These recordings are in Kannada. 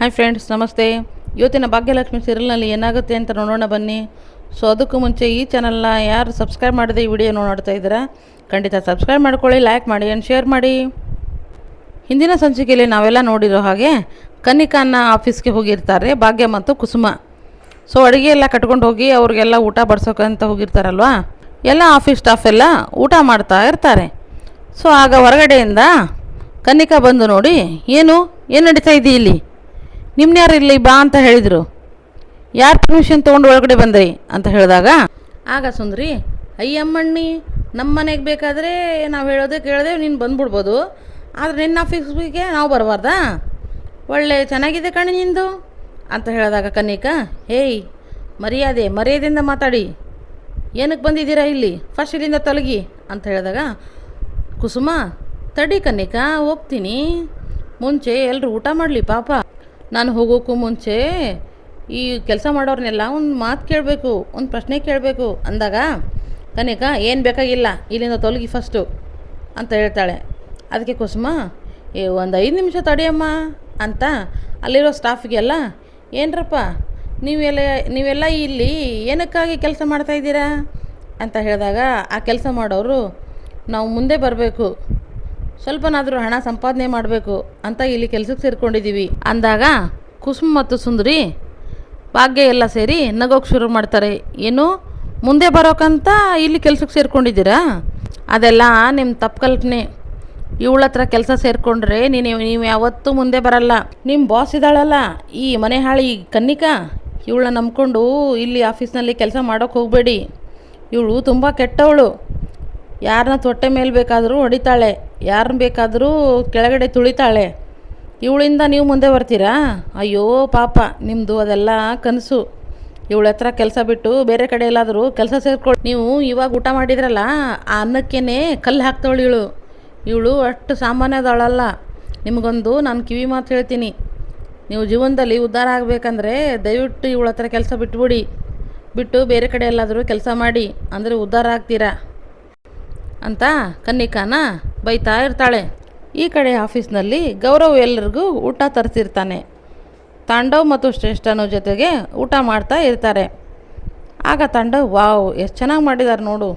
ಹಾಯ್ ಫ್ರೆಂಡ್ಸ್ ನಮಸ್ತೆ. ಇವತ್ತಿನ ಭಾಗ್ಯಲಕ್ಷ್ಮಿ ಸೀರಿಯಲ್ನಲ್ಲಿ ಏನಾಗುತ್ತೆ ಅಂತ ನೋಡೋಣ ಬನ್ನಿ. ಸೊ ಅದಕ್ಕೂ ಮುಂಚೆ ಈ ಚಾನಲ್ನ ಯಾರು ಸಬ್ಸ್ಕ್ರೈಬ್ ಮಾಡದೆ ಈ ವಿಡಿಯೋ ನೋಡ್ತಾ ಇದ್ದೀರಾ, ಖಂಡಿತ ಸಬ್ಸ್ಕ್ರೈಬ್ ಮಾಡ್ಕೊಳ್ಳಿ ಲೈಕ್ ಮಾಡಿ ಆ್ಯಂಡ್ ಶೇರ್ ಮಾಡಿ. ಹಿಂದಿನ ಸಂಚಿಕೆಯಲ್ಲಿ ನಾವೆಲ್ಲ ನೋಡಿರೋ ಹಾಗೆ ಕನಿಕಾನ ಆಫೀಸ್ಗೆ ಹೋಗಿರ್ತಾರೆ ಭಾಗ್ಯ ಮತ್ತು ಕುಸುಮ. ಸೊ ಅಡುಗೆ ಎಲ್ಲ ಕಟ್ಕೊಂಡು ಹೋಗಿ ಅವ್ರಿಗೆಲ್ಲ ಊಟ ಬಡಿಸೋಕಂತ ಹೋಗಿರ್ತಾರಲ್ವಾ? ಎಲ್ಲ ಆಫೀಸ್ ಸ್ಟಾಫ್ ಎಲ್ಲ ಊಟ ಮಾಡ್ತಾ ಇರ್ತಾರೆ. ಸೊ ಆಗ ಹೊರಗಡೆಯಿಂದ ಕನಿಕಾ ಬಂದು ನೋಡಿ, ಏನು? ಏನು ನಡೀತಾ ಇದೆ ಇಲ್ಲಿ? ನಿಮ್ನ ಯಾರು ಇಲ್ಲಿ ಬಾ ಅಂತ ಹೇಳಿದರು. ಯಾರು ಪರ್ಮಿಷನ್ ತೊಗೊಂಡು ಒಳಗಡೆ ಬಂದ್ರಿ ಅಂತ ಹೇಳಿದಾಗ, ಆಗ ಸುಂದ್ರಿ, ಅಯ್ಯಮ್ಮಣ್ಣಿ ನಮ್ಮ ಮನೆಗೆ ಬೇಕಾದರೆ ನಾವು ಹೇಳೋದೇ ಕೇಳದೆ ನೀನು ಬಂದ್ಬಿಡ್ಬೋದು. ಆದರೆ ನಿನ್ನ ಆಫೀಸ್ಗೆ ನಾವು ಬರಬಾರ್ದಾ? ಒಳ್ಳೆ ಚೆನ್ನಾಗಿದೆ ಕಣೆ ನಿಂದು. ಅಂತ ಹೇಳಿದಾಗ ಕನಿಕಾ ಹೇಯ್, ಮರ್ಯಾದೆ, ಮರ್ಯಾದೆಯಿಂದ ಮಾತಾಡಿ. ಏನಕ್ಕೆ ಬಂದಿದ್ದೀರಾ ಇಲ್ಲಿ? ಫಸ್ಟ್ ಇಲ್ಲಿಂದ ತೊಲಗಿ. ಅಂತ ಹೇಳಿದಾಗ, ಕುಸುಮ, ತಡಿ ಕನ್ನಿಕ, ಹೋಗ್ತೀನಿ. ಮುಂಚೆ ಎಲ್ಲರೂ ಊಟ ಮಾಡಲಿ, ಪಾಪ. ನಾನು ಹೋಗೋಕ್ಕೂ ಮುಂಚೆ ಈ ಕೆಲಸ ಮಾಡೋರ್ನೆಲ್ಲ ಒಂದು ಮಾತು ಕೇಳಬೇಕು, ಒಂದು ಪ್ರಶ್ನೆ ಕೇಳಬೇಕು ಅಂದಾಗ, ಕನಿಕ, ಏನು ಬೇಕಾಗಿಲ್ಲ, ಇಲ್ಲಿಂದ ತೊಲಗಿ ಫಸ್ಟು ಅಂತ ಹೇಳ್ತಾಳೆ. ಅದಕ್ಕೆ ಕುಸುಮ, ಏ, ಒಂದು ಐದು ನಿಮಿಷ ತಡಿಯಮ್ಮ ಅಂತ ಅಲ್ಲಿರೋ ಸ್ಟಾಫಿಗೆಲ್ಲ ಏನರಪ್ಪ, ನೀವೆಲ್ಲ ನೀವೆಲ್ಲ ಇಲ್ಲಿ ಏನಕ್ಕಾಗಿ ಕೆಲಸ ಮಾಡ್ತಾಯಿದ್ದೀರಾ ಅಂತ ಹೇಳಿದಾಗ, ಆ ಕೆಲಸ ಮಾಡೋರು, ನಾವು ಮುಂದೆ ಬರಬೇಕು. ಸ್ವಲ್ಪನಾದರೂ ಹಣ ಸಂಪಾದನೆ ಮಾಡಬೇಕು ಅಂತ ಇಲ್ಲಿ ಕೆಲಸಕ್ಕೆ ಸೇರ್ಕೊಂಡಿದ್ದೀವಿ ಅಂದಾಗ ಕುಸುಮ್ ಮತ್ತು ಸುಂದರಿ ಭಾಗ್ಯ ಎಲ್ಲ ಸೇರಿ ನಗೋಕ್ಕೆ ಶುರು ಮಾಡ್ತಾರೆ. ಏನು, ಮುಂದೆ ಬರೋಕ್ಕಂತ ಇಲ್ಲಿ ಕೆಲಸಕ್ಕೆ ಸೇರ್ಕೊಂಡಿದ್ದೀರಾ? ಅದೆಲ್ಲ ನಿಮ್ಮ ತಪ್ಪು ಕಲ್ಪನೆ. ಇವಳ ಹತ್ರ ಕೆಲಸ ಸೇರಿಕೊಂಡ್ರೆ ನೀನು, ನೀವು ಯಾವತ್ತೂ ಮುಂದೆ ಬರಲ್ಲ. ನಿಮ್ಮ ಬಾಸ್ ಇದ್ದಾಳಲ್ಲ, ಈ ಮನೆ ಹಾಳಿ ಕನ್ನಿಕಾ? ಇವಳನ್ನ ನಂಬ್ಕೊಂಡು ಇಲ್ಲಿ ಆಫೀಸ್ನಲ್ಲಿ ಕೆಲಸ ಮಾಡೋಕೆ ಹೋಗಬೇಡಿ. ಇವಳು ತುಂಬ ಕೆಟ್ಟವಳು. ಯಾರನ್ನ ತೊಟ್ಟೆ ಮೇಲೆ ಬೇಕಾದರೂ ಹೊಡಿತಾಳೆ. ಯಾರನ್ನ ಬೇಕಾದರೂ ಕೆಳಗಡೆ ತುಳಿತಾಳೆ. ಇವಳಿಂದ ನೀವು ಮುಂದೆ ಬರ್ತೀರಾ? ಅಯ್ಯೋ, ಪಾಪ ನಿಮ್ಮದು ಅದೆಲ್ಲ ಕನಸು. ಇವಳ ಹತ್ರ ಕೆಲಸ ಬಿಟ್ಟು ಬೇರೆ ಕಡೆ ಎಲ್ಲಾದರೂ ಕೆಲಸ ಸೇರ್ಕೊಳ್ಳಿ ನೀವು ಇವಾಗ ಊಟ ಮಾಡಿದ್ರಲ್ಲ, ಆ ಅನ್ನಕ್ಕೇ ಕಲ್ಲು ಹಾಕ್ತಾವಳು ಇವಳು. ಇವಳು ಅಷ್ಟು ಸಾಮಾನ್ಯದವಳಲ್ಲ. ನಿಮಗೊಂದು ನಾನು ಕಿವಿ ಮಾತು ಹೇಳ್ತೀನಿ. ನೀವು ಜೀವನದಲ್ಲಿ ಉದ್ಧಾರ ಆಗಬೇಕಂದ್ರೆ ದಯವಿಟ್ಟು ಇವಳ ಹತ್ರ ಕೆಲಸ ಬಿಟ್ಬಿಡಿ. ಬಿಟ್ಟು ಬೇರೆ ಕಡೆ ಎಲ್ಲಾದರೂ ಕೆಲಸ ಮಾಡಿ, ಅಂದರೆ ಉದ್ಧಾರ ಆಗ್ತೀರಾ? ಅಂತ ಕನ್ನಿಕಾನ? ಬೈತಾ ಇರ್ತಾಳೆ. ಈ ಕಡೆ ಆಫೀಸ್ನಲ್ಲಿ ಗೌರವ್ ಎಲ್ಲರಿಗೂ ಊಟ ತರಿಸಿರ್ತಾನೆ. ತಾಂಡವ್ ಮತ್ತು ಶ್ರೇಷ್ಠನ ಜೊತೆಗೆ ಊಟ ಮಾಡ್ತಾ ಇರ್ತಾರೆ. ಆಗ ತಾಂಡವ್, ವಾವ್, ಎಷ್ಟು ಚೆನ್ನಾಗಿ ಮಾಡಿದ್ದಾರೆ ನೋಡು.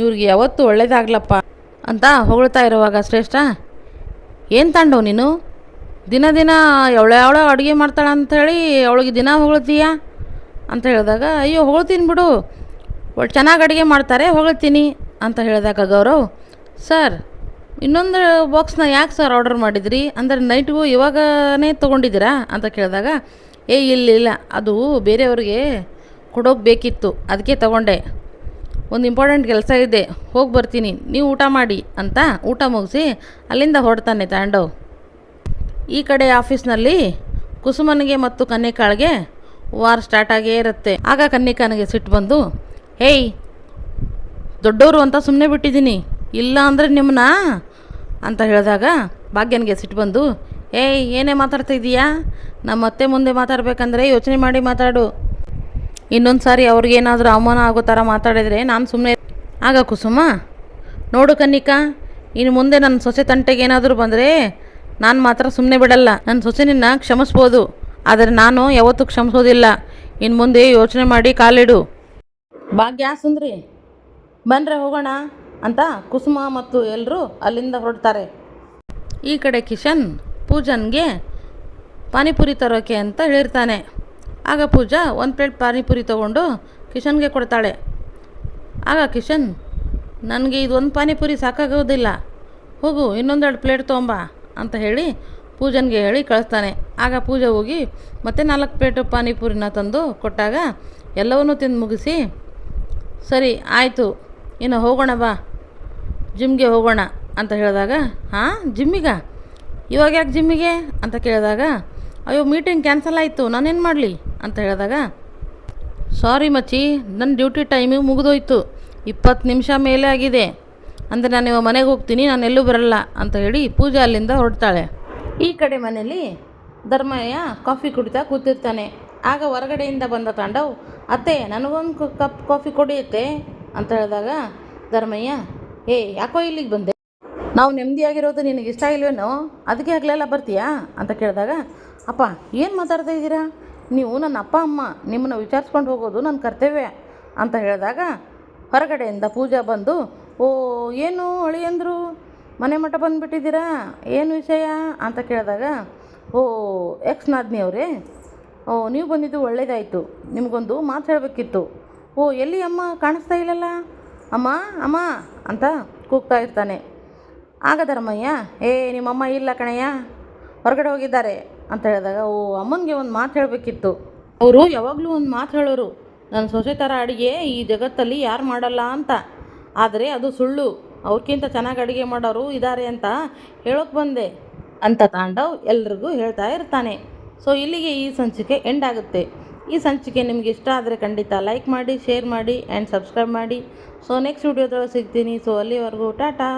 ಇವ್ರಿಗೆ ಯಾವತ್ತೂ ಒಳ್ಳೇದಾಗ್ಲಪ್ಪ ಅಂತ ಹೊಗಳ್ತಾ ಇರುವಾಗ ಶ್ರೇಷ್ಠ, ಏನು ತಾಂಡವ್ ನೀನು? ದಿನ ದಿನ ಅವಳ ಅಡುಗೆ ಮಾಡ್ತಾಳೆ ಅಂಥೇಳಿ ಅವಳಿಗೆ ದಿನ ಹೊಗಳ್ತೀಯಾ? ಅಂತ ಹೇಳಿದಾಗ, ಅಯ್ಯೋ, ಹೊಗಳ್ತೀನಿ ಬಿಡು. ಒಳ್ಳೆ ಚೆನ್ನಾಗಿ ಅಡುಗೆ ಮಾಡ್ತಾರೆ, ಹೊಗಳ್ತೀನಿ ಅಂತ ಹೇಳಿದಾಗ ಗೌರವ್, ಸರ್ ಇನ್ನೊಂದು ಬಾಕ್ಸ್ನ ಯಾಕೆ ಸರ್ ಆರ್ಡರ್ ಮಾಡಿದ್ರಿ? ಅಂದರೆ ನೈಟ್ಗೂ ಇವಾಗನೇ ತೊಗೊಂಡಿದ್ದೀರಾ ಅಂತ ಕೇಳಿದಾಗ, ಏ, ಇಲ್ಲ ಇಲ್ಲ, ಅದು ಬೇರೆಯವ್ರಿಗೆ ಕೊಡೋಕೆ ಬೇಕಿತ್ತು ಅದಕ್ಕೆ ತಗೊಂಡೆ. ಒಂದು ಇಂಪಾರ್ಟೆಂಟ್ ಕೆಲಸ ಇದೆ, ಹೋಗಿ ಬರ್ತೀನಿ, ನೀವು ಊಟ ಮಾಡಿ ಅಂತ ಊಟ ಮುಗಿಸಿ ಅಲ್ಲಿಂದ ಹೊರಡ್ತಾನೆ ತಾಂಡವ್. ಈ ಕಡೆ ಆಫೀಸ್ನಲ್ಲಿ ಕುಸುಮನಿಗೆ ಮತ್ತು ಕನ್ನಿಕಾಳಿಗೆ ವಾರ್ ಸ್ಟಾರ್ಟ್ ಆಗೇ ಇರುತ್ತೆ. ಆಗ ಕನ್ನಿಕಾನಿಗೆ ಸಿಟ್ಟು ಬಂದು, ಹೇಯ್ ದೊಡ್ಡವರು ಅಂತ ಸುಮ್ಮನೆ ಬಿಟ್ಟಿದ್ದೀನಿ. ಇಲ್ಲ ಅಂದರೆ ನಿಮ್ಮನ್ನ ಅಂತ ಹೇಳಿದಾಗ ಭಾಗ್ಯನಿಗೆ ಸಿಟ್ಟು ಬಂದು, ಏಯ್, ಏನೇ ಮಾತಾಡ್ತಾ ಇದೀಯಾ? ನಮ್ಮ ಅತ್ತೆ ಮುಂದೆ ಮಾತಾಡಬೇಕಂದ್ರೆ ಯೋಚನೆ ಮಾಡಿ ಮಾತಾಡು. ಇನ್ನೊಂದು ಸಾರಿ ಅವ್ರಿಗೇನಾದರೂ ಅವಮಾನ ಆಗೋ ಥರ ಮಾತಾಡಿದರೆ ನಾನು ಸುಮ್ಮನೆ ಆಗ ಕುಸುಮ, ನೋಡು ಕನ್ನಿಕಾ ಇನ್ನು ಮುಂದೆ ನನ್ನ ಸೊಸೆ ತಂಟೆಗೆ ಏನಾದರೂ ಬಂದರೆ ನಾನು ಮಾತ್ರ ಸುಮ್ಮನೆ ಬಿಡಲ್ಲ. ನನ್ನ ಸೊಸೆ ನಿನ್ನ ಕ್ಷಮಿಸ್ಬೋದು. ಆದರೆ ನಾನು ಯಾವತ್ತೂ ಕ್ಷಮಿಸೋದಿಲ್ಲ. ಇನ್ನು ಮುಂದೆ ಯೋಚನೆ ಮಾಡಿ ಕಾಲಿಡು. ಭಾಗ್ಯ, ಸುಂದ್ರಿ. ಬನ್ರೆ ಹೋಗೋಣ. ಅಂತ ಕುಸುಮ ಮತ್ತು ಎಲ್ಲರೂ ಅಲ್ಲಿಂದ ಹೊರಡ್ತಾರೆ. ಈ ಕಡೆ ಕಿಶನ್ ಪೂಜನ್ಗೆ ಪಾನಿಪುರಿ ತರೋಕೆ ಅಂತ ಹೇಳಿರ್ತಾನೆ. ಆಗ ಪೂಜಾ ಒಂದು ಪ್ಲೇಟ್ ಪಾನಿಪುರಿ ತೊಗೊಂಡು ಕಿಶನ್ಗೆ ಕೊಡ್ತಾಳೆ. ಆಗ ಕಿಶನ್, ನನಗೆ ಇದೊಂದು ಪಾನಿಪುರಿ ಸಾಕಾಗೋದಿಲ್ಲ. ಹೋಗು, ಇನ್ನೊಂದೆರಡು ಪ್ಲೇಟ್ ತೊಗೊಂಬ ಅಂತ ಹೇಳಿ ಪೂಜನ್ಗೆ ಹೇಳಿ ಕಳಿಸ್ತಾನೆ. ಆಗ ಪೂಜೆ ಹೋಗಿ ಮತ್ತೆ ನಾಲ್ಕು ಪ್ಲೇಟು ಪಾನಿಪುರಿನ ತಂದು ಕೊಟ್ಟಾಗ ಎಲ್ಲವನ್ನೂ ತಿಂದು ಮುಗಿಸಿ, ಸರಿ, ಆಯಿತು, ಇನ್ನು ಹೋಗೋಣ ಬಾ. ಜಿಮ್ಗೆ ಹೋಗೋಣ ಅಂತ ಹೇಳಿದಾಗ, ಹಾಂ, ಜಿಮ್ಮಿಗ? ಇವಾಗ ಯಾಕೆ ಜಿಮ್ಮಿಗೆ? ಅಂತ ಕೇಳಿದಾಗ, ಅಯ್ಯೋ, ಮೀಟಿಂಗ್ ಕ್ಯಾನ್ಸಲ್ ಆಯಿತು ನಾನೇನು ಮಾಡಲಿ? ಅಂತ ಹೇಳಿದಾಗ, ಸಾರಿ ಮಚ್ಚಿ ನನ್ನ ಡ್ಯೂಟಿ ಟೈಮಿಗೆ ಮುಗಿದೋಯ್ತು, ಇಪ್ಪತ್ತು ನಿಮಿಷ ಮೇಲೆ ಆಗಿದೆ. ಅಂದರೆ ನಾನು ಇವಾಗ ಮನೆಗೆ ಹೋಗ್ತೀನಿ, ನಾನು ಎಲ್ಲೂ ಬರಲ್ಲ, ಅಂತ ಹೇಳಿ ಪೂಜಾ ಅಲ್ಲಿಂದ ಹೊರಡ್ತಾಳೆ. ಈ ಕಡೆ ಮನೇಲಿ ಧರ್ಮಯ್ಯ ಕಾಫಿ ಕುಡಿತಾ ಕೂತಿರ್ತಾನೆ. ಆಗ ಹೊರಗಡೆಯಿಂದ ಬಂದ ತಾಂಡವ್, ಅತ್ತೆ, ನನಗೊಂದು ಕಪ್ ಕಾಫಿ ಕೊಡಿಯುತ್ತೆ ಅಂತ ಹೇಳಿದಾಗ, ಧರ್ಮಯ್ಯ ಏ, ಯಾಕೋ ಇಲ್ಲಿಗೆ ಬಂದೆ? ನಾವು ನೆಮ್ಮದಿಯಾಗಿರೋದು ನಿನಗೆ ಇಷ್ಟ ಇಲ್ವೇನೋ? ಅದಕ್ಕೆ ಆಗಲೆಲ್ಲ ಬರ್ತೀಯಾ? ಅಂತ ಕೇಳಿದಾಗ, ಅಪ್ಪ, ಏನು ಮಾತಾಡ್ತಾ ಇದ್ದೀರಾ? ನೀವು ನನ್ನ ಅಪ್ಪ, ಅಮ್ಮ, ನಿಮ್ಮನ್ನು ವಿಚಾರಿಸ್ಕೊಂಡು ಹೋಗೋದು ನನ್ನ ಕರ್ತವ್ಯ. ಅಂತ ಹೇಳಿದಾಗ, ಹೊರಗಡೆಯಿಂದ ಪೂಜಾ ಬಂದು, ಓ, ಏನು ಅಳಿಯಂದರು ಮನೆ ಮಠ ಬಂದುಬಿಟ್ಟಿದ್ದೀರಾ? ಏನು ವಿಷಯ? ಅಂತ ಕೇಳಿದಾಗ, ಓ ಎಕ್ಸ್ ನಾದ್ನಿ ಅವರೇ, ಓ, ನೀವು ಬಂದಿದ್ದು ಒಳ್ಳೆಯದಾಯಿತು ನಿಮಗೊಂದು ಮಾತು ಹೇಳಬೇಕಿತ್ತು. ಓ, ಎಲ್ಲಿ ಅಮ್ಮ ಕಾಣಿಸ್ತಾ ಇಲ್ಲಲ್ಲ? ಅಮ್ಮ ಅಮ್ಮ ಅಂತ ಕೂಗ್ತಾ ಇರ್ತಾನೆ. ಆಗ ಧರ್ಮಯ್ಯ, ಏ, ನಿಮ್ಮಮ್ಮ ಇಲ್ಲ ಕಣಯ್ಯ, ಹೊರಗಡೆ ಹೋಗಿದ್ದಾರೆ. ಅಂತ ಹೇಳಿದಾಗ, ಓ, ಅಮ್ಮನಿಗೆ ಒಂದು ಮಾತು ಹೇಳಬೇಕಿತ್ತು. ಅವರು ಯಾವಾಗಲೂ ಒಂದು ಮಾತು ಹೇಳೋರು. ನನ್ನ ಸೊಸೆ ಥರ ಅಡುಗೆ ಈ ಜಗತ್ತಲ್ಲಿ ಯಾರು ಮಾಡಲ್ಲ ಅಂತ. ಆದರೆ ಅದು ಸುಳ್ಳು. ಅವ್ರಿಗಿಂತ ಚೆನ್ನಾಗಿ ಅಡುಗೆ ಮಾಡೋರು ಇದ್ದಾರೆ ಅಂತ ಹೇಳೋಕೆ ಬಂದೆ. ಅಂತ ತಾಂಡವ್ ಎಲ್ರಿಗೂ ಹೇಳ್ತಾ ಇರ್ತಾನೆ. ಸೊ ಇಲ್ಲಿಗೆ ಈ ಸಂಚಿಕೆ ಎಂಡ್ ಆಗುತ್ತೆ. ಈ ಸಂಚಿಕೆ ನಿಮ್ಗೆ ಇಷ್ಟ ಆದರೆ ಖಂಡಿತ ಲೈಕ್ ಮಾಡಿ ಶೇರ್ ಮಾಡಿ ಆ್ಯಂಡ್ ಸಬ್ಸ್ಕ್ರೈಬ್ ಮಾಡಿ. ಸೊ ನೆಕ್ಸ್ಟ್ ವಿಡಿಯೋದೊಳಗೆ ಸಿಗ್ತೀನಿ. ಸೊ ಅಲ್ಲಿವರೆಗೂ ಟಾಟಾ.